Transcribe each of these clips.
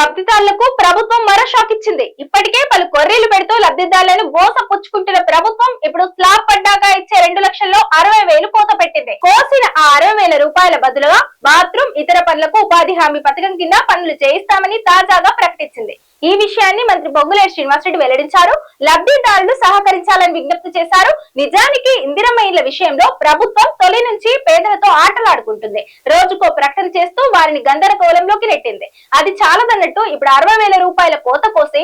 లబ్ధిదారులకు ప్రభుత్వం మరో షాక్ ఇచ్చింది. ఇప్పటికే పలు కొర్రీలు పెడుతూ లబ్ధిదారులను బోస పుచ్చుకుంటున్న ప్రభుత్వం ఇప్పుడు స్లాబ్ పడ్డాక ఇచ్చే రెండు లక్షల్లో అరవై వేలు కోత పెట్టింది. కోసిన ఆ అరవై వేల రూపాయల బదులుగా బాత్రూమ్ ఇతర పనులకు ఉపాధి హామీ పథకం కింద పనులు చేయిస్తామని తాజాగా ప్రకటించింది. ఈ విషయాన్ని మంత్రి బొగ్గులేటి శ్రీనివాసరెడ్డి వెల్లడించారు. లబ్ధిదారులు సహకరించాలని విజ్ఞప్తి చేశారు. నిజానికి ఇందిరమ్మ ఇళ్ళ విషయంలో ప్రభుత్వం తొలి నుంచి పేదలతో ఆటలాడుకుంటుంది. రోజుకో ప్రకటన చేస్తూ వారిని గందరగోళంలోకి నెట్టింది. అది చాలదన్నట్టు ఇప్పుడు అరవై వేల రూపాయల కోత కోసి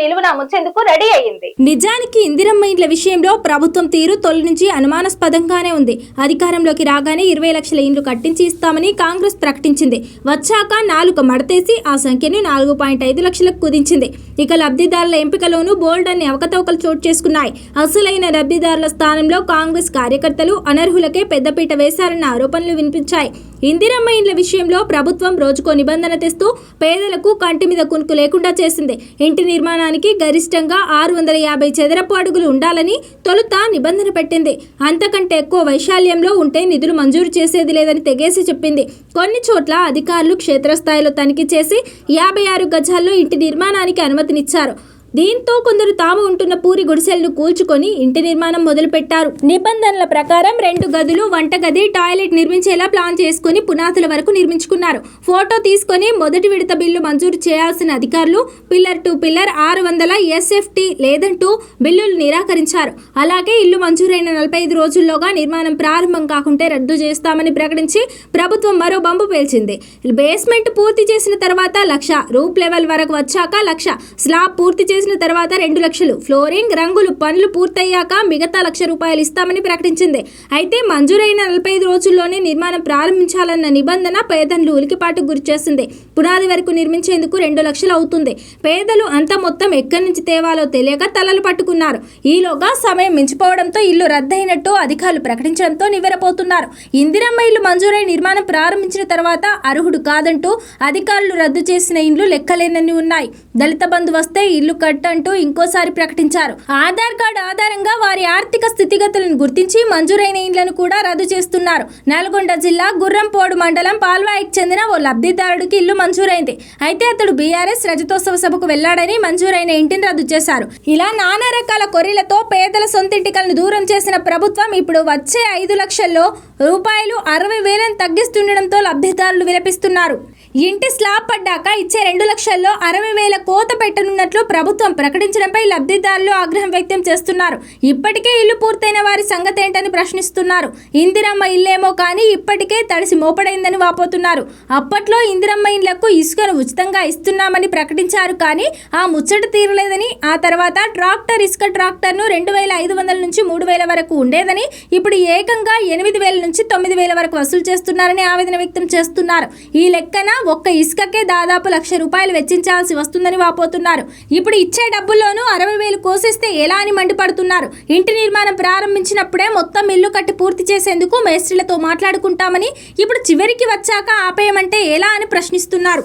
నిలువున ముంచేందుకు రెడీ అయ్యింది. నిజానికి ఇందిరమ్మ ఇండ్ల విషయంలో ప్రభుత్వం తీరు తొలి నుంచి అనుమానాస్పదంగానే ఉంది. అధికారంలోకి రాగానే ఇరవై లక్షల ఇండ్లు కట్టించి ఇస్తామని కాంగ్రెస్ ప్రకటించింది. వచ్చాక నాలుగు మడతేసి ఆ సంఖ్యను నాలుగు పాయింట్ ఐదు లక్షలకు కుదించింది. ఇక లబ్ధిదారుల ఎంపికలోనూ బోల్డ్ అన్ని అవకతవకలు చోటు చేసుకున్నాయి. అసలైన లబ్ధిదారుల స్థానంలో కాంగ్రెస్ కార్యకర్తలు అనర్హులకే పెద్దపీట వేశారన్న ఆరోపణలు వినిపించాయి. ఇందిరమ్మ ఇండ్ల విషయంలో ప్రభుత్వం రోజుకో నిబంధన తెస్తూ పేదలకు కంటి మీద కునుకు లేకుండా చేసింది. ఇంటి భవనానికి గరిష్టంగా ఆరు వందల యాభై చదరపు అడుగులు ఉండాలని తొలుత నిబంధన పెట్టింది. అంతకంటే ఎక్కువ వైశాల్యంలో ఉంటే నిధులు మంజూరు చేసేది లేదని తెగేసి చెప్పింది. కొన్ని చోట్ల అధికారులు క్షేత్రస్థాయిలో తనిఖీ చేసి యాభై ఆరు గజాల్లో ఇంటి నిర్మాణానికి అనుమతినిచ్చారు. దీంతో కొందరు తాము ఉంటున్న పూరి గుడిసెలను కూల్చుకొని ఇంటి నిర్మాణం మొదలుపెట్టారు. నిబంధనల ప్రకారం రెండు గదులు వంటగది టాయిలెట్ నిర్మించేలా ప్లాన్ చేసుకుని పునాదుల వరకు నిర్మించుకున్నారు. ఫోటో తీసుకొని మొదటి విడత బిల్లు మంజూరు చేయాల్సిన అధికారులు పిల్లర్ టు పిల్లర్ ఆరు వందల ఎస్ఎఫ్టీ లేదంటూ బిల్లులు నిరాకరించారు. అలాగే ఇల్లు మంజూరైన నలభై ఐదు రోజుల్లోగా నిర్మాణం ప్రారంభం కాకుంటే రద్దు చేస్తామని ప్రకటించి ప్రభుత్వం మరో బంబు పేల్చింది. బేస్మెంట్ పూర్తి చేసిన తర్వాత లక్ష రూప్ లెవెల్ వరకు వచ్చాక లక్ష. స్లాబ్ పూర్తి చేసి చేసిన తర్వాత రెండు లక్షలు. ఫ్లోరింగ్ రంగులు పనులు పూర్తయ్యాక మిగతా లక్ష రూపాయలు ఇస్తామని ప్రకటించింది. అయితే మంజూరైన నలభై ఐదు రోజుల్లోనే నిర్మాణం ప్రారంభించాలన్న నిబంధన పేదలు ఉలికిపాటు గురిచేసింది పునాది వరకు నిర్మించేందుకు రెండు లక్షలు అవుతుంది. పేదలు అంత మొత్తం ఎక్కడి నుంచి తేవాలో తెలియక తలలు పట్టుకున్నారు. ఈలోగా సమయం మించిపోవడంతో ఇల్లు రద్దయినట్టు అధికారులు ప్రకటించడంతో నివ్వెరపోతున్నారు. ఇందిరమ్మ ఇల్లు మంజూరై నిర్మాణం ప్రారంభించిన తర్వాత అర్హుడు కాదంటూ అధికారులు రద్దు చేసిన ఇండ్లు లెక్కలేనని ఉన్నాయి. దళిత బంధు వస్తే ఇల్లు కట్ అంటూ ఇంకోసారి ప్రకటించారు. ఆధార్ కార్డు ఆధారంగా వారి ఆర్థిక స్థితిగతులను గుర్తించి మంజూరైన ఇండ్లను కూడా రద్దు చేస్తున్నారు. నల్గొండ జిల్లా గుర్రంపోడు మండలం పాల్వాయికి చెందిన ఓ లబ్ధిదారుడికి ఇల్లు మంజూరైంది. అయితే అతడు బీఆర్ఎస్ రజతోత్సవ సభకు వెళ్ళాడని మంజూరైన ఇంటిని రద్దు చేశారు. ఇలా నానా రకాల కొర్రీలతో పేదల సొంతింటికలను దూరం చేసిన ప్రభుత్వం ఇప్పుడు వచ్చే ఐదు లక్షల్లో రూపాయలు అరవై వేలను తగ్గిస్తుండడంతో లబ్ధిదారులు విలపిస్తున్నారు. ఇంటి స్లాబ్ పడ్డాక ఇచ్చే రెండు లక్షల్లో అరవై వేల కోత పెట్టనున్నట్లు ప్రభుత్వం ప్రకటించడంపై లబ్ధిదారులు ఆగ్రహం వ్యక్తం చేస్తున్నారు. ఇప్పటికే ఇల్లు పూర్తయిన వారి సంగతి ఏంటని ప్రశ్నిస్తున్నారు. ఇందిరమ్మ ఇల్లేమో కానీ ఇప్పటికే తడిసి మోపడైందని వాపోతున్నారు. అప్పట్లో ఇందిరమ్మ ఇళ్ళకు ఇసుకను ఉచితంగా ఇస్తున్నామని ప్రకటించారు కానీ ఆ ముచ్చట తీరలేదని ఆ తర్వాత ట్రాక్టర్ ఇసుక ట్రాక్టర్ను రెండు వేల ఐదు వందల నుంచి మూడు వేల వరకు ఉండేదని ఇప్పుడు ఏకంగా ఎనిమిది వేల నుంచి తొమ్మిది వేల వరకు వసూలు చేస్తున్నారని ఆవేదన వ్యక్తం చేస్తున్నారు. ఈ లెక్కన ఒక్క ఇసుకకే దాదాపు లక్ష రూపాయలు వెచ్చించాల్సి వస్తుందని వాపోతున్నారు. ఇప్పుడు ఇచ్చే డబ్బుల్లోనూ అరవై వేలు కోసేస్తే ఎలా అని మండిపడుతున్నారు. ఇంటి నిర్మాణం ప్రారంభించినప్పుడే మొత్తం ఇల్లు కట్టి పూర్తి చేసేందుకు మేస్త్రీలతో మాట్లాడుకుంటామని ఇప్పుడు చివరికి వచ్చాక ఆపేయమంటే ఎలా అని ప్రశ్నిస్తున్నారు.